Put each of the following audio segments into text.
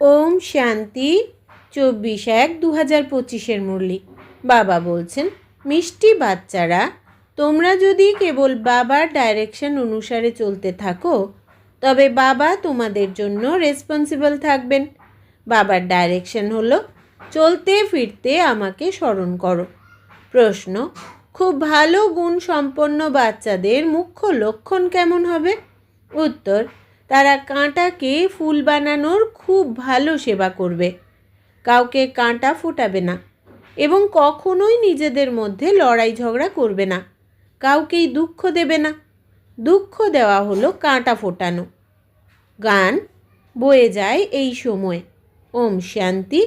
ওম শান্তি, চব্বিশ এক দু হাজার পঁচিশের মুরলি। বাবা বলছেন, মিষ্টি বাচ্চারা, তোমরা যদি কেবল বাবার ডাইরেকশন অনুসারে চলতে থাকো, তবে বাবা তোমাদের জন্য রেসপন্সিবল থাকবেন। বাবার ডাইরেকশন হলো, চলতে ফিরতে আমাকে স্মরণ করো। প্রশ্ন, খুব ভালো গুণ সম্পন্ন বাচ্চাদের মুখ্য লক্ষণ কেমন হবে? উত্তর তারা কাঁটাকে ফুল বানানোর খুব ভালো সেবা করবে। কাউকে কাঁটা ফোটাবে না এবং কখনোই নিজেদের মধ্যে লড়াই ঝগড়া করবে না। কাউকেই দুঃখ দেবে না। দুঃখ দেওয়া হলো কাঁটা ফোটানো। গান বয়ে যায় এই সময়। ওম শান্তি।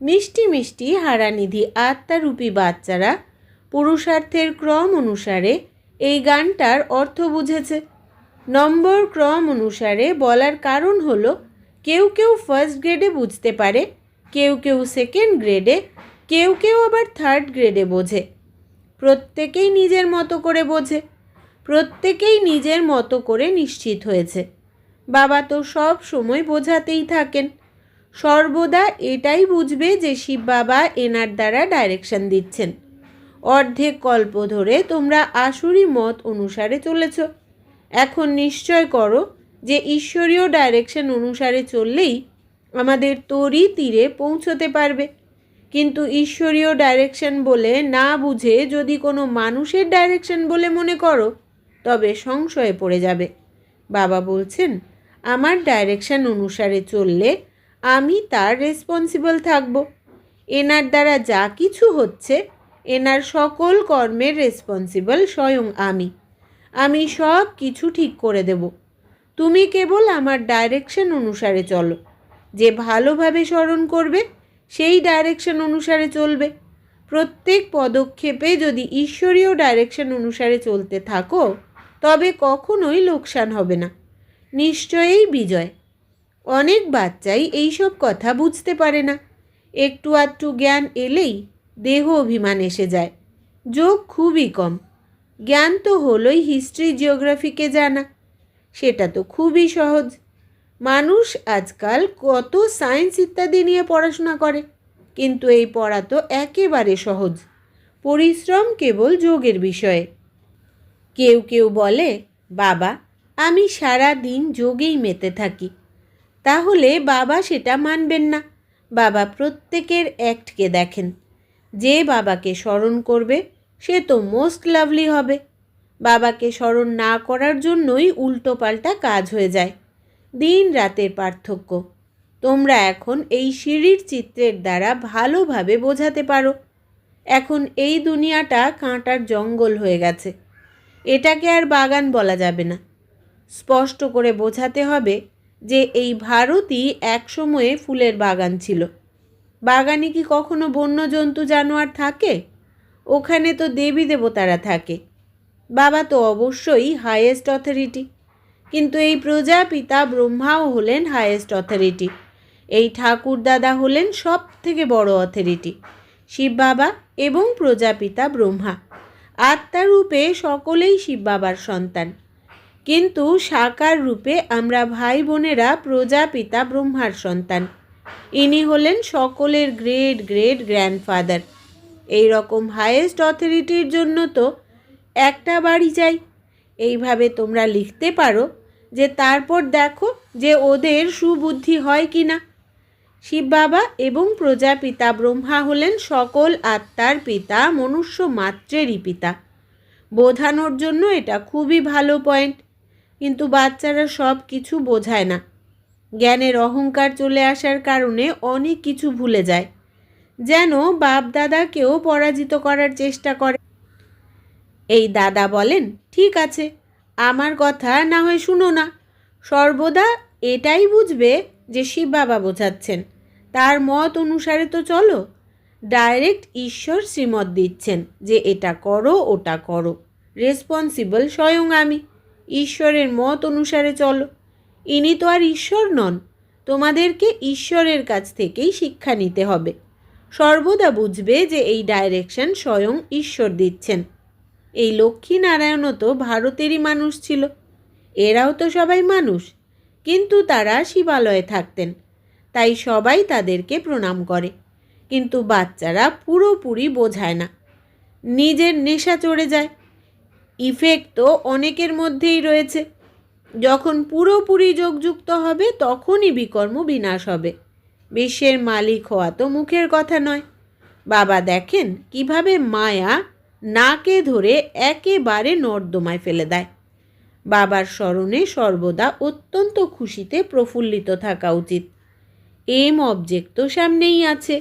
মিষ্টি মিষ্টি হারানিধি আত্মারূপী বাচ্চারা পুরুষার্থের ক্রম অনুসারে এই গানটার অর্থ বুঝেছে। নম্বর ক্রম অনুসারে বলার কারণ হলো, কেউ কেউ ফার্স্ট গ্রেডে বুঝতে পারে, কেউ কেউ সেকেন্ড গ্রেডে কেউ কেউ আবার থার্ড গ্রেডে বোঝে। প্রত্যেকেই নিজের মতো করে বোঝে, প্রত্যেকেই নিজের মতো করে নিশ্চিত হয়েছে। বাবা তো সব সময় বোঝাতেই থাকেন। সর্বদা এটাই বুঝবে যে শিব বাবা এনার দ্বারা ডাইরেকশন দিচ্ছেন। অর্ধেক কল্প ধরে তোমরা আসুরি মত অনুসারে চলেছ। এখন নিশ্চয় করো যে ঈশ্বরীয় ডাইরেকশন অনুসারে চললেই আমাদের তরি তীরে পৌঁছতে পারবে। কিন্তু ঈশ্বরীয় ডাইরেকশন বলে না বুঝে যদি কোনো মানুষের ডাইরেকশন বলে মনে করো, তবে সংশয়ে পড়ে যাবে। বাবা বলছেন, আমার ডাইরেকশন অনুসারে চললে আমি তার রেসপন্সিবল থাকব। এনার দ্বারা যা কিছু হচ্ছে, এনার সকল কর্মের রেসপন্সিবল স্বয়ং আমি। আমি সব কিছু ঠিক করে দেব। তুমি কেবল আমার ডাইরেকশন অনুসারে চলো। যে ভালোভাবে স্মরণ করবে, সেই ডাইরেকশন অনুসারে চলবে। প্রত্যেক পদক্ষেপে যদি ঈশ্বরীয় ডাইরেকশন অনুসারে চলতে থাকো, তবে কখনোই লোকসান হবে না। নিশ্চয়ই বিজয়। অনেক বাচ্চাই এইসব কথা বুঝতে পারে না। একটু আধটু জ্ঞান এলেই দেহ অভিমান এসে যায়। যোগ খুবই কম। জ্ঞান তো হলোই হিস্ট্রি জিওগ্রাফিকে জানা? সেটা তো খুবই সহজ। মানুষ আজকাল কত সায়েন্স ইত্যাদি নিয়ে পড়াশোনা করে, কিন্তু এই পড়া তো একেবারে সহজ। পরিশ্রম কেবল যোগের বিষয়ে। কেউ কেউ বলে, বাবা, আমি সারা দিন যোগেই মেতে থাকি। তাহলে বাবা সেটা মানবেন না। বাবা প্রত্যেকের অ্যাক্টকে দেখেন। যে বাবাকে স্মরণ করবে সে তো মোস্ট লাভলি হবে। বাবাকে স্মরণ না করার জন্যই উল্টোপাল্টা কাজ হয়ে যায়। দিন রাতের পার্থক্য। তোমরা এখন এই সিঁড়ির চিত্রের দ্বারা ভালোভাবে বোঝাতে পারো। এখন এই দুনিয়াটা কাঁটার জঙ্গল হয়ে গেছে। এটাকে আর বাগান বলা যাবে না। স্পষ্ট করে বোঝাতে হবে যে এই ভারতই একসময়ে ফুলের বাগান ছিল। বাগানে কি কখনো বন্য জন্তু জানোয়ার থাকে? ওখানে তো দেবী দেবতারা থাকে। বাবা তো অবশ্যই হায়েস্ট অথরিটি কিন্তু এই প্রজাপিতা ব্রহ্মাও হলেন হায়েস্ট অথরিটি এই ঠাকুর দাদা হলেন সব থেকে বড় অথরিটি শিব বাবা এবং প্রজাপিতা ব্রহ্মা। আত্মারূপে সকলেই শিব বাবার সন্তান। কিন্তু সাকার রূপে আমরা ভাই বোনেরা প্রজাপিতা ব্রহ্মার সন্তান। ইনি হলেন সকলের গ্রেট গ্রেট গ্র্যান্ডফাদার এই রকম হায়েস্ট অথরিটির জন্য তো একটা বাড়ি চাই। এইভাবে তোমরা লিখতে পারো যে তারপর দেখো যে ওদের সুবুদ্ধি হয় কি না। শিব বাবা এবং প্রজাপিতা ব্রহ্মা হলেন সকল আত্মার পিতা, মনুষ্য মাত্রেরই পিতা। বোঝানোর জন্য এটা খুবই ভালো পয়েন্ট কিন্তু বাচ্চারা সব কিছু বোঝায় না। জ্ঞানের অহংকার চলে আসার কারণে অনেক কিছু ভুলে যায়। যেন বাপ দাদাকেও পরাজিত করার চেষ্টা করে। এই দাদা বলেন, ঠিক আছে, আমার কথা না হয় শুনো না। সর্বদা এটাই বুঝবে যে শিব বাবা বোঝাচ্ছেন। তার মত অনুসারে তো চলো। ডাইরেক্ট ঈশ্বর শ্রীমত দিচ্ছেন যে এটা করো, ওটা করো। রেসপন্সিবল স্বয়ং আমি। ঈশ্বরের মত অনুসারে চলো। ইনি তো আর ঈশ্বর নন। তোমাদেরকে ঈশ্বরের কাছ থেকেই শিক্ষা নিতে হবে। সর্বদা বুঝবে যে এই ডাইরেকশন স্বয়ং ঈশ্বর দিচ্ছেন। এই লক্ষ্মীনারায়ণও তো ভারতেরই মানুষ ছিল। এরাও তো সবাই মানুষ, কিন্তু তারা শিবালয়ে থাকতেন। তাই সবাই তাদেরকে প্রণাম করে। কিন্তু বাচ্চারা পুরোপুরি বোঝায় না। নিজের নেশা চড়ে যায়। ইফেক্ট তো অনেকের মধ্যেই রয়েছে। যখন পুরোপুরি যোগযুক্ত হবে, তখনই বিকর্ম বিনাশ হবে। বিশ্বের মালিক হওয়া তো মুখের কথা নয়। বাবা দেখেন কীভাবে মায়া নাকে ধরে একেবারে নর্দমায় ফেলে দেয়। বাবার স্মরণে সর্বদা অত্যন্ত খুশিতে প্রফুল্লিত থাকা উচিত। এম অবজেক্ট তো সামনেই আছে।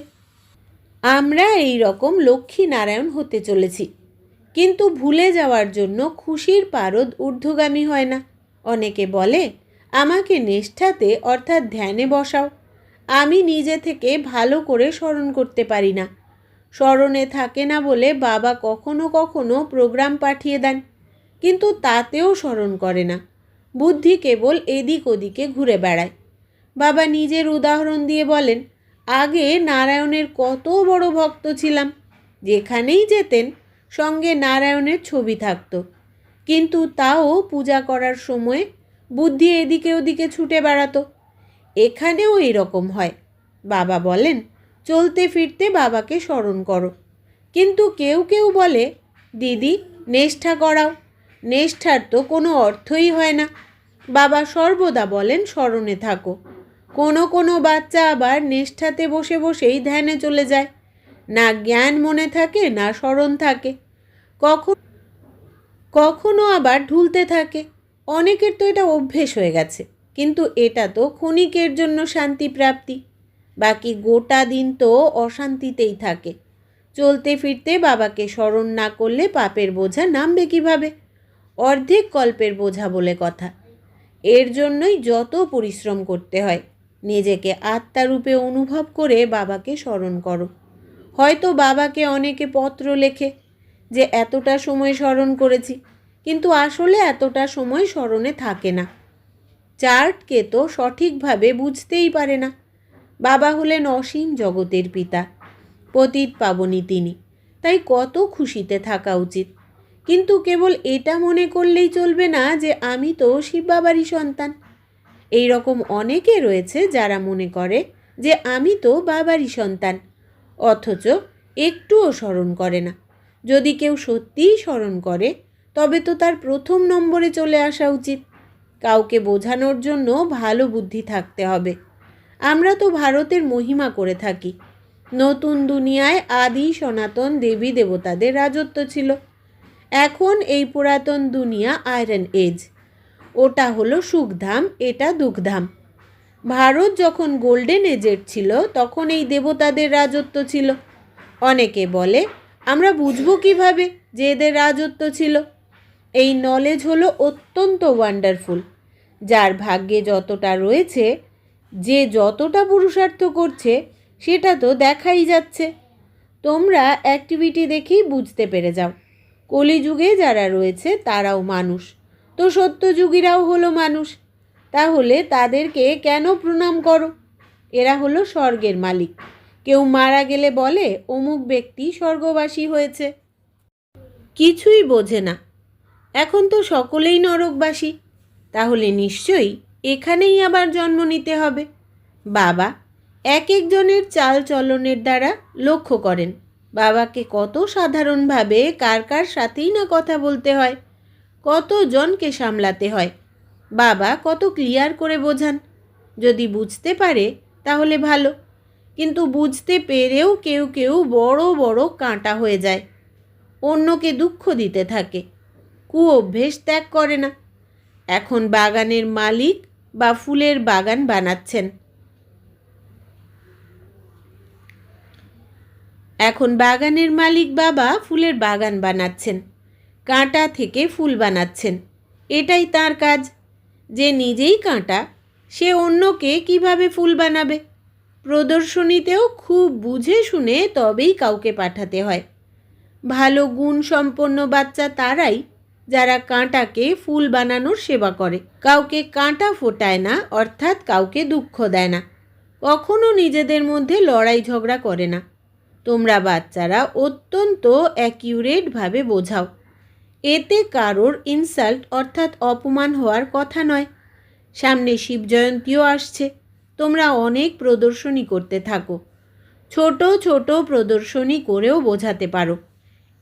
আমরা এই রকম লক্ষ্মী নারায়ণ হতে চলেছি। কিন্তু ভুলে যাওয়ার জন্য খুশির পারদ ঊর্ধ্বগামী হয় না। অনেকে বলে, আমাকে নিষ্ঠাতে অর্থাৎ ধ্যানে বসাও। আমি নিজে থেকে ভালো করে স্মরণ করতে পারি না। স্মরণে থাকে না বলে বাবা কখনো কখনো প্রোগ্রাম পাঠিয়ে দেন, কিন্তু তাতেও স্মরণ করে না। বুদ্ধি কেবল এদিক ওদিকে ঘুরে বেড়ায়। বাবা নিজের উদাহরণ দিয়ে বলেন, আগে নারায়ণের কত বড় ভক্ত ছিলাম। যেখানেই যেতেন, সঙ্গে নারায়ণের ছবি থাকত। কিন্তু তাও পূজা করার সময় বুদ্ধি এদিকে ওদিকে ছুটে বেড়াতো। এখানেও এরকম হয়। বাবা বলেন, চলতে ফিরতে বাবাকে স্মরণ করো। কিন্তু কেউ কেউ বলে, দিদি, নেষ্ঠা করাও। নেষ্ঠার তো কোনো অর্থই হয় না। বাবা সর্বদা বলেন, স্মরণে থাকো। কোনো কোনো বাচ্চা আবার নিষ্ঠাতে বসে বসেই ধ্যানে চলে যায়। না জ্ঞান মনে থাকে, না স্মরণ থাকে। কখন কখনো আবার ঢুলতে থাকে। অনেকের তো এটা অভ্যেস হয়ে গেছে। কিন্তু এটা তো ক্ষণিকের জন্য শান্তি প্রাপ্তি। বাকি গোটা দিন তো অশান্তিতেই থাকে। চলতে ফিরতে বাবাকে স্মরণ না করলে পাপের বোঝা নামবে কীভাবে? অর্ধেক কল্পের বোঝা বলে কথা। এর জন্যই যত পরিশ্রম করতে হয়, নিজেকে আত্মারূপে অনুভব করে বাবাকে স্মরণ করো। হয়তো বাবাকে অনেকে পত্র লেখে যে, এতটা সময় স্মরণ করেছি। কিন্তু আসলে এতটা সময় স্মরণে থাকে না। চার্টকে তো সঠিকভাবে বুঝতেই পারে না। বাবা হলেন অসীম জগতের পিতা, পতিত পাবনি তিনি, তাই কত খুশিতে থাকা উচিত। কিন্তু কেবল এটা মনে করলেই চলবে না যে আমি তো শিব বাবারই সন্তান। এই রকম অনেকে রয়েছে যারা মনে করে যে আমি তো বাবারই সন্তান, অথচ একটুও স্মরণ করে না। যদি কেউ সত্যিই স্মরণ করে, তবে তো তার প্রথম নম্বরে চলে আসা উচিত। কাউকে বোঝানোর জন্য ভালো বুদ্ধি থাকতে হবে। আমরা তো ভারতের মহিমা করে থাকি। নতুন দুনিয়ায় আদি সনাতন দেবী দেবতাদের রাজত্ব ছিল। এখন এই পুরাতন দুনিয়া আয়রন এজ ওটা হলো সুখধাম, এটা দুঃখধাম। ভারত যখন গোল্ডেন এজের ছিল, তখন এই দেবতাদের রাজত্ব ছিল। অনেকে বলে, আমরা বুঝব কীভাবে যে এদের রাজত্ব ছিল? এই নলেজ হলো অত্যন্ত ওয়ান্ডারফুল যার ভাগ্যে যতটা রয়েছে, যে যতটা পুরুষার্থ করছে, সেটা তো দেখাই যাচ্ছে। তোমরা অ্যাক্টিভিটি দেখেই বুঝতে পেরে যাও। কলিযুগে যারা রয়েছে, তারাও মানুষ। তো সত্যযুগীরাও হলো মানুষ। তাহলে তাদেরকে কেন প্রণাম করো? এরা হলো স্বর্গের মালিক। কেউ মারা গেলে বলে, অমুক ব্যক্তি স্বর্গবাসী হয়েছে। কিছুই বোঝে না। এখন তো সকলেই নরকবাসী। তাহলে নিশ্চয়ই এখানেই আবার জন্ম নিতে হবে। বাবা এক একজনের চাল চলনের দ্বারা লক্ষ্য করেন। বাবাকে কত সাধারণভাবে কার কার সাথেই না কথা বলতে হয়, কতজনকে সামলাতে হয়, বাবা কত ক্লিয়ার করে বোঝান। যদি বুঝতে পারে তাহলে ভালো, কিন্তু বুঝতে পেরেও কেউ কেউ বড় বড় কাঁটা হয়ে যায়। অন্যকে দুঃখ দিতে থাকে কু অভ্যেস ত্যাগ করে না। এখন বাগানের মালিক বা ফুলের বাগান বানাচ্ছেন। এখন বাগানের মালিক বাবা ফুলের বাগান বানাচ্ছেন, কাঁটা থেকে ফুল বানাচ্ছেন। এটাই তার কাজ। যে নিজেই কাঁটা, সে অন্যকে কীভাবে ফুল বানাবে? প্রদর্শনীতেও খুব বুঝে শুনে তবেই কাউকে পাঠাতে হয়। ভালো গুণ সম্পন্ন বাচ্চা তারাই যারা কাঁটাকে ফুল বানানোর সেবা করে। কাউকে কাঁটা ফোটায় না, অর্থাৎ কাউকে দুঃখ দেয় না। কখনো নিজেদের মধ্যে লড়াই ঝগড়া করে না। তোমরা বাচ্চারা অত্যন্ত অ্যাকিউরেটভাবে বোঝাও। এতে কারোর ইনসাল্ট অর্থাৎ অপমান হওয়ার কথা নয়। সামনে শিবজয়ন্তীও আসছে। তোমরা অনেক প্রদর্শনী করতে থাকো। ছোট ছোট প্রদর্শনী করেও বোঝাতে পারো।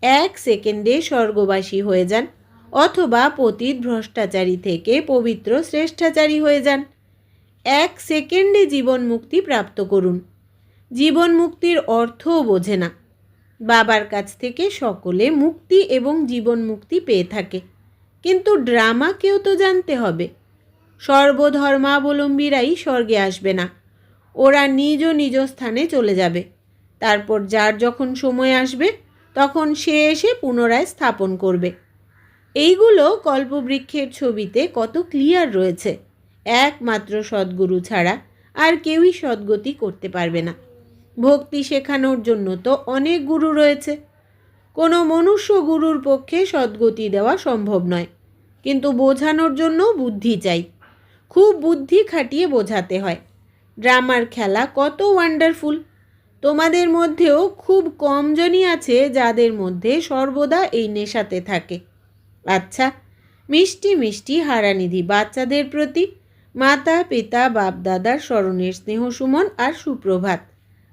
এক সেকেন্ডে স্বর্গবাসী হয়ে যান। অথবা পতিত ভ্রষ্টাচারী থেকে পবিত্র শ্রেষ্ঠাচারী হয়ে যান। এক সেকেন্ডে জীবন মুক্তি প্রাপ্ত করুন। জীবন মুক্তির অর্থও বোঝে না। বাবার কাছ থেকে সকলে মুক্তি এবং জীবন মুক্তি পেয়ে থাকে। কিন্তু ড্রামাকেও তো জানতে হবে। সর্বধর্মাবলম্বীরাই স্বর্গে আসবে না। ওরা নিজ নিজ স্থানে চলে যাবে। তারপর যার যখন সময় আসবে, তখন সে এসে পুনরায় স্থাপন করবে। এইগুলো কল্পবৃক্ষের ছবিতে কত ক্লিয়ার রয়েছে। একমাত্র সদ্গুরু ছাড়া আর কেউই সদ্গতি করতে পারবে না। ভক্তি শেখানোর জন্য তো অনেক গুরু রয়েছে। কোনো মনুষ্য গুরুর পক্ষে সদ্গতি দেওয়া সম্ভব নয়। কিন্তু বোঝানোর জন্য বুদ্ধি চাই। খুব বুদ্ধি খাটিয়ে বোঝাতে হয়। ড্রামার খেলা কত ওয়ান্ডারফুল তোমাদের মধ্যেও খুব কমজনই আছে যাদের মধ্যে সর্বদা এই নেশাতে থাকে। আচ্ছা মিষ্টি মিষ্টি হারানিধি বাচ্চাদের প্রতি মাতা, পিতা, বাপ, দাদার স্মরণের স্নেহ সুমন আর সুপ্রভাত।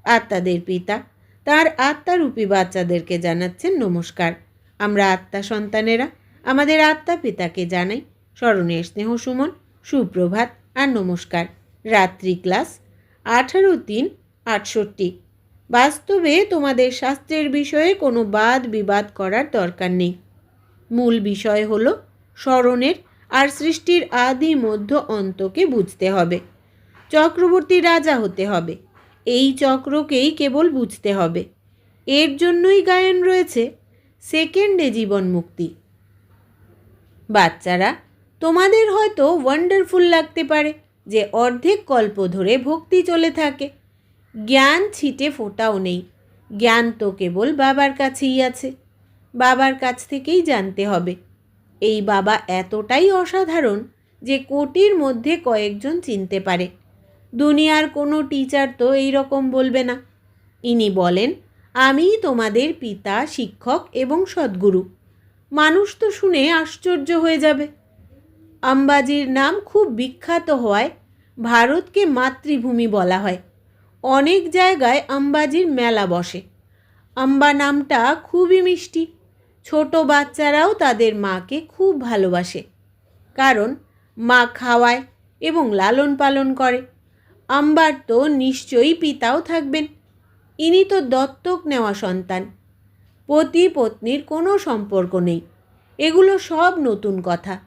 আত্মাদের পিতা, তার আত্মারূপী বাচ্চাদেরকে জানাচ্ছেন নমস্কার। আমরা আত্মা সন্তানেরা, আমাদের আত্মা পিতাকে জানাই স্মরণের স্নেহ সুমন, সুপ্রভাত আর নমস্কার। রাত্রি ক্লাস আঠারো তিন আটষট্টি। বাস্তবে তোমাদের শাস্ত্রের বিষয়ে কোনো বাদ বিবাদ করার দরকার নেই। মূল বিষয় হল স্মরণের আর সৃষ্টির আদি মধ্য অন্তকে বুঝতে হবে। চক্রবর্তী রাজা হতে হবে। এই চক্রকেই কেবল বুঝতে হবে। এর জন্যই গায়ন রয়েছে সেকেন্ডে জীবন মুক্তি। বাচ্চারা, তোমাদের হয়তো ওয়ান্ডারফুল লাগতে পারে যে অর্ধেক কল্প ধরে ভক্তি চলে থাকে। জ্ঞান ছিটে ফোটাও নেই। জ্ঞান তো কেবল বাবার কাছেই আছে। বাবার কাছ থেকেই জানতে হবে। এই বাবা এতটাই অসাধারণ যে কোটির মধ্যে কয়েকজন চিনতে পারে। দুনিয়ার কোনো টিচার তো এই রকম বলবে না। ইনি বলেন আমি তোমাদের পিতা, শিক্ষক এবং সদ্গুরু। মানুষ তো শুনে আশ্চর্য হয়ে যাবে। আম্বাজির নাম খুব বিখ্যাত হওয়ায় ভারতকে মাতৃভূমি বলা হয়। অনেক জায়গায় আম্বাজির মেলা বসে। আম্বা নামটা খুবই মিষ্টি। ছোট বাচ্চারাও তাদের মাকে খুব ভালোবাসে। কারণ মা খাওয়ায় এবং লালন পালন করে। আম্বার তো নিশ্চয়ই পিতাও থাকবেন। ইনি তো দত্তক নেওয়া সন্তান। পতি পত্নীর কোনো সম্পর্ক নেই। এগুলো সব নতুন কথা।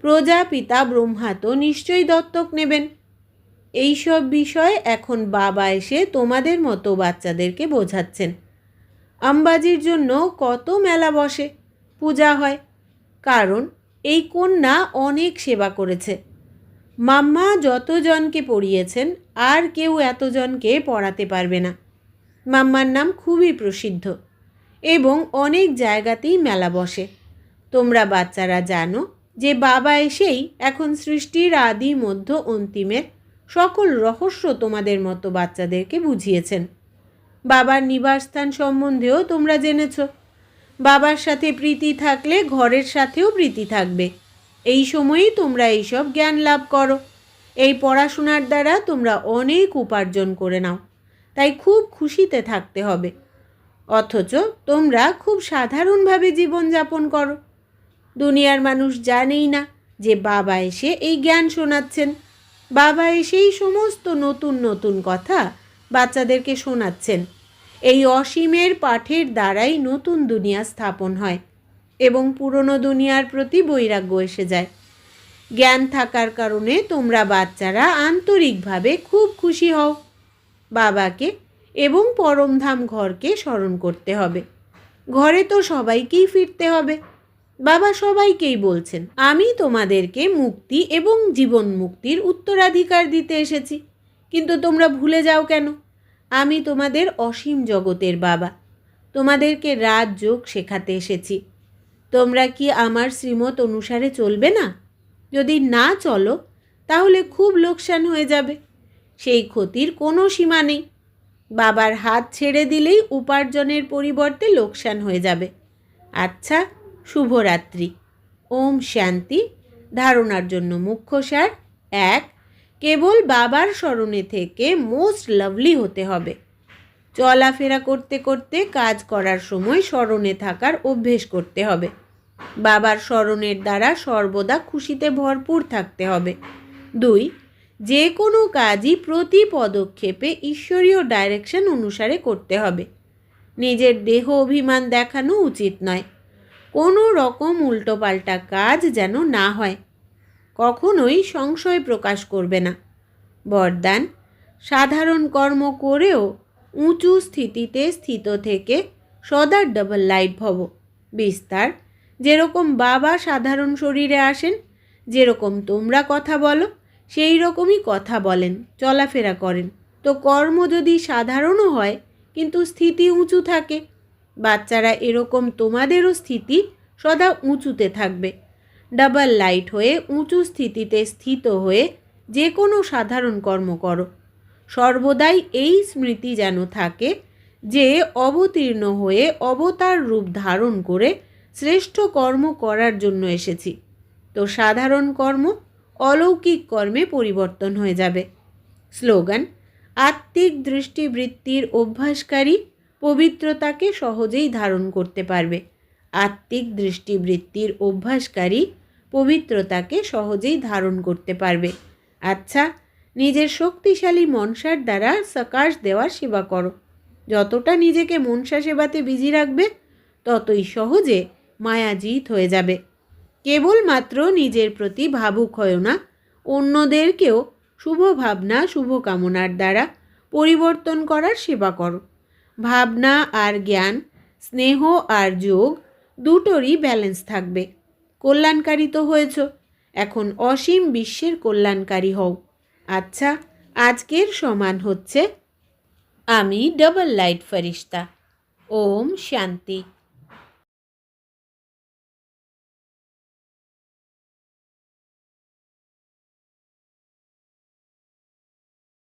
প্রজাপিতা ব্রহ্মা তো নিশ্চয়ই দত্তক নেবেন। এইসব বিষয় এখন বাবা এসে তোমাদের মতো বাচ্চাদেরকে বোঝাচ্ছেন। আম্বাজির জন্য কত মেলা বসে, পূজা হয়। কারণ এই কন্যা অনেক সেবা করেছে। মাম্মা যতজনকে পড়িয়েছেন, আর কেউ এতজনকে পড়াতে পারবে না। মাম্মার নাম খুবই প্রসিদ্ধ এবং অনেক জায়গাতেই মেলা বসে। তোমরা বাচ্চারা জানো যে বাবা এসেই এখন সৃষ্টির আদি মধ্য অন্তিমের সকল রহস্য তোমাদের মতো বাচ্চাদেরকে বুঝিয়েছেন। বাবার নিবাসস্থান সম্বন্ধেও তোমরা জেনেছ। বাবার সাথে প্রীতি থাকলে ঘরের সাথেও প্রীতি থাকবে। এই সময়েই তোমরা এইসব জ্ঞান লাভ করো। এই পড়াশোনার দ্বারা তোমরা অনেক উপার্জন করে নাও। তাই খুব খুশিতে থাকতে হবে। অথচ তোমরা খুব সাধারণভাবে জীবনযাপন করো। দুনিয়ার মানুষ জানেই না যে বাবা এসে এই জ্ঞান শোনাচ্ছেন। বাবা এসেই সমস্ত নতুন নতুন কথা বাচ্চাদেরকে শোনাচ্ছেন। এই অসীমের পাঠের দ্বারাই নতুন দুনিয়া স্থাপন হয় এবং পুরনো দুনিয়ার প্রতি বৈরাগ্য এসে যায়। জ্ঞান থাকার কারণে তোমরা বাচ্চারা আন্তরিকভাবে খুব খুশি হও। বাবাকে এবং পরমধাম ঘরকে স্মরণ করতে হবে। ঘরে তো সবাইকেই ফিরতে হবে। বাবা সবাইকেই বলছেন, আমি তোমাদেরকে মুক্তি এবং জীবন মুক্তির উত্তরাধিকার দিতে এসেছি। কিন্তু তোমরা ভুলে যাও কেন? আমি তোমাদের অসীম জগতের বাবা। তোমাদেরকে রাজযোগ শেখাতে এসেছি। তোমরা কি আমার শ্রীমত অনুসারে চলবে না? যদি না চলো, তাহলে খুব লোকসান হয়ে যাবে। সেই ক্ষতির কোনো সীমা নেই। বাবার হাত ছেড়ে দিলেই উপার্জনের পরিবর্তে লোকসান হয়ে যাবে। আচ্ছা শুভরাত্রি। ওম শান্তি। ধারণার জন্য মুখ্য সার এক কেবল বাবার স্মরণে থেকে মোস্ট লাভলি হতে হবে। চলাফেরা করতে করতে কাজ করার সময় স্মরণে থাকার অভ্যেস করতে হবে। বাবার স্মরণের দ্বারা সর্বদা খুশিতে ভরপুর থাকতে হবে। দুই, যে কোনো কাজই প্রতি পদক্ষেপে ঈশ্বরীয় ডাইরেকশন অনুসারে করতে হবে। নিজের দেহ অভিমান দেখানো উচিত নয়। কোনো রকম উল্টোপাল্টা কাজ যেন না হয়। কখনোই সংশয় প্রকাশ করবে না। বরদান, সাধারণ কর্ম করেও উঁচু স্থিতিতে স্থিত থেকে সদা ডবল লাইট ভব বিস্তার, যেরকম বাবা সাধারণ শরীরে আসেন, যেরকম তোমরা কথা বলো, সেই রকমই কথা বলেন, চলাফেরা করেন। তো কর্ম যদি সাধারণও হয়, কিন্তু স্থিতি উঁচু থাকে। বাচ্চারা এরকম তোমাদেরও স্থিতি সদা উঁচুতে থাকবে। ডাবল লাইট হয়ে উঁচু স্থিতিতে স্থিত হয়ে যে কোনো সাধারণ কর্ম করো। সর্বদাই এই স্মৃতি যেন থাকে যে অবতীর্ণ হয়ে অবতার রূপ ধারণ করে শ্রেষ্ঠ কর্ম করার জন্য এসেছি। তো সাধারণ কর্ম অলৌকিক কর্মে পরিবর্তন হয়ে যাবে। স্লোগান, আত্মিক দৃষ্টিবৃত্তির অভ্যাসকারী পবিত্রতাকে সহজেই ধারণ করতে পারবে। আত্মিক দৃষ্টিবৃত্তির অভ্যাসকারী পবিত্রতাকে সহজেই ধারণ করতে পারবে। আচ্ছা নিজের শক্তিশালী মনসার দ্বারা সকাশ দেওয়ার সেবা করো। যতটা নিজেকে মনসা সেবাতে বিজি রাখবে, ততই সহজে মায়াজিত হয়ে যাবে। কেবলমাত্র নিজের প্রতি ভাবুক হয় না, অন্যদেরকেও শুভ ভাবনা, শুভ কামনার দ্বারা পরিবর্তন করার সেবা করো। ভাবনা আর জ্ঞান, স্নেহ আর যোগ দুটোরই ব্যালেন্স থাকবে। কল্যাণকারী তো হয়েছ। এখন অসীম বিশ্বের কল্যাণকারী হও। আচ্ছা আজকের সমান হচ্ছে, আমি ডবল লাইট ফেরিস্তা। ওম শান্তি।